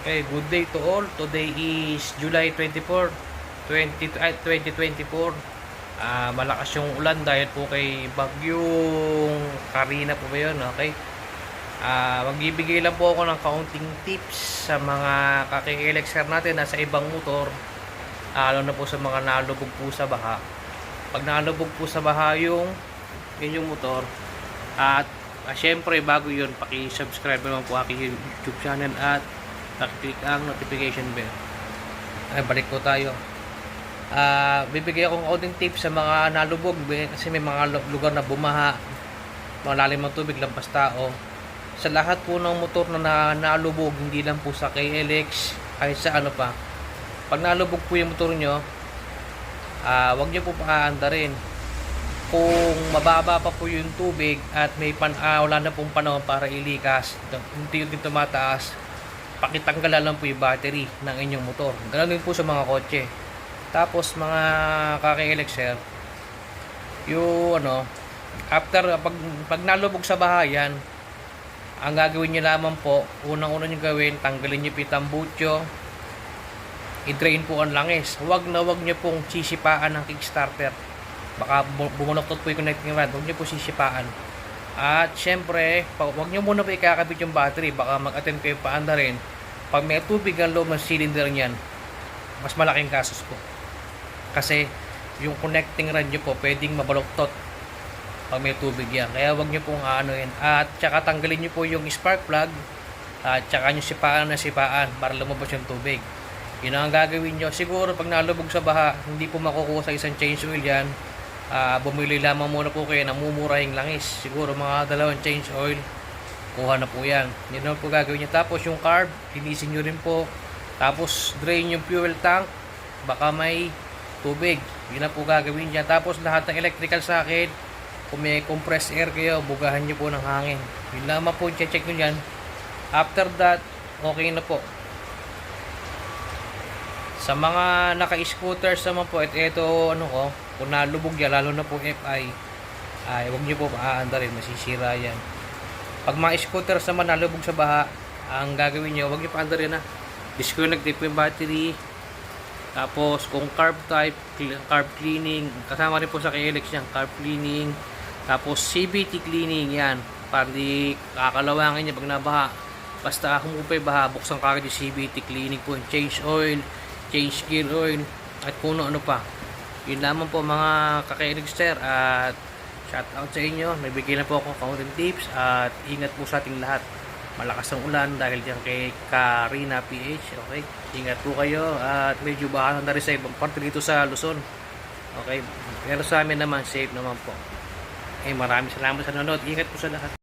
Okay, good day to all. Today is July 24, 20, ay, 2024. Ah, malakas yung ulan dahil po kay Bagyong Karina po ba yun, okay? Ah, magbibigay lang po ako ng kaunting tips sa mga kaki-elixir natin na sa ibang motor. Ah, lalo na po sa mga nalubog po sa baha. Pag nalubog po sa baha yung inyong motor, at ah, syempre bago yun, paki-subscribe naman po aking YouTube channel at paki-click ang notification bell. Ay, balik po tayo. Ah, bibigay akong kaunting tips sa mga nalubog kasi may mga lu- lugar na bumaha, malalim ng tubig, lampas tao. Sa lahat po ng motor na, na nalubog, hindi lang po sa KLX, kahit sa ano pa. Pag nalubog po yung motor nyo, ah, wag nyo po paaanda rin. Kung mababa pa po yung tubig at may pan ah, wala na pong panahon para ilikas, yung tumataas, pakitanggalan lang po yung battery ng inyong motor. Ganun din po sa mga kotse. Tapos mga kaki-elixir, yung ano, after pag, pag nalubog sa bahayan, ang gagawin nyo lamang po, unang-una nyo gawin, tanggalin nyo pitambutyo, i-drain po ang langis. Huwag na huwag nyo pong sisipaan ng kickstarter. Baka bu- bumunoktot po yung connecting rod. Huwag nyo po sisipaan. At syempre, huwag nyo muna po ikakabit yung battery. Baka mag-attend kayo paanda rin. Pag may tubig ang loob ng cylinder niyan, mas malaking kasos po. Kasi yung connecting rod nyo po pwedeng mabaloktot pag may tubig yan. Kaya wag nyo pong ano yan. At tsaka tanggalin nyo po yung spark plug at tsaka nyo sipaan na sipaan para lumabas yung tubig. Yun ang gagawin nyo. Siguro pag nalubog sa baha, hindi po makukuha sa isang change oil yan. Ah, bumili lamang muna po kayo ng mumurahing langis. Siguro mga dalawang change oil. Kuha na po yan. Yun po gagawin nyo. Tapos yung carb, linisin nyo rin po. Tapos drain yung fuel tank. Baka may tubig. Yun ang po gagawin dyan. Tapos lahat ng electrical socket, kung may compressed air kayo, bugahan nyo po ng hangin. Yun lamang po, check nyo yan. After that, okay na po. Sa mga naka-scooters naman po, at ito, ano ko, kung nalubog yan, lalo na po FI, ay huwag nyo po maaanda rin, masisira yan. Pag mga scooters naman nalubog sa baha, ang gagawin nyo, huwag nyo paanda rin na. Disconnect po yung battery, tapos kung carb type, carb cleaning, kasama rin po sa KLX yan, carb cleaning, tapos CBT cleaning yan, para di kakalawangin niya pag nabaha. Basta humupay baha, buksan ka yung CBT cleaning po, change oil, change gear oil, at kung ano pa. Yun lamang po mga kaka-elixir at shout out sa inyo. Nagbigay na po ako kaunting tips at ingat po sa ating lahat. Malakas ang ulan dahil diyan kay Karina PH. Okay? Ingat po kayo at medyo baka na rin sa ibang parte dito sa Luzon. Okay? Pero sa amin naman, safe naman po. Eh, maraming salamat sa nanonood. Ingat po sa lahat.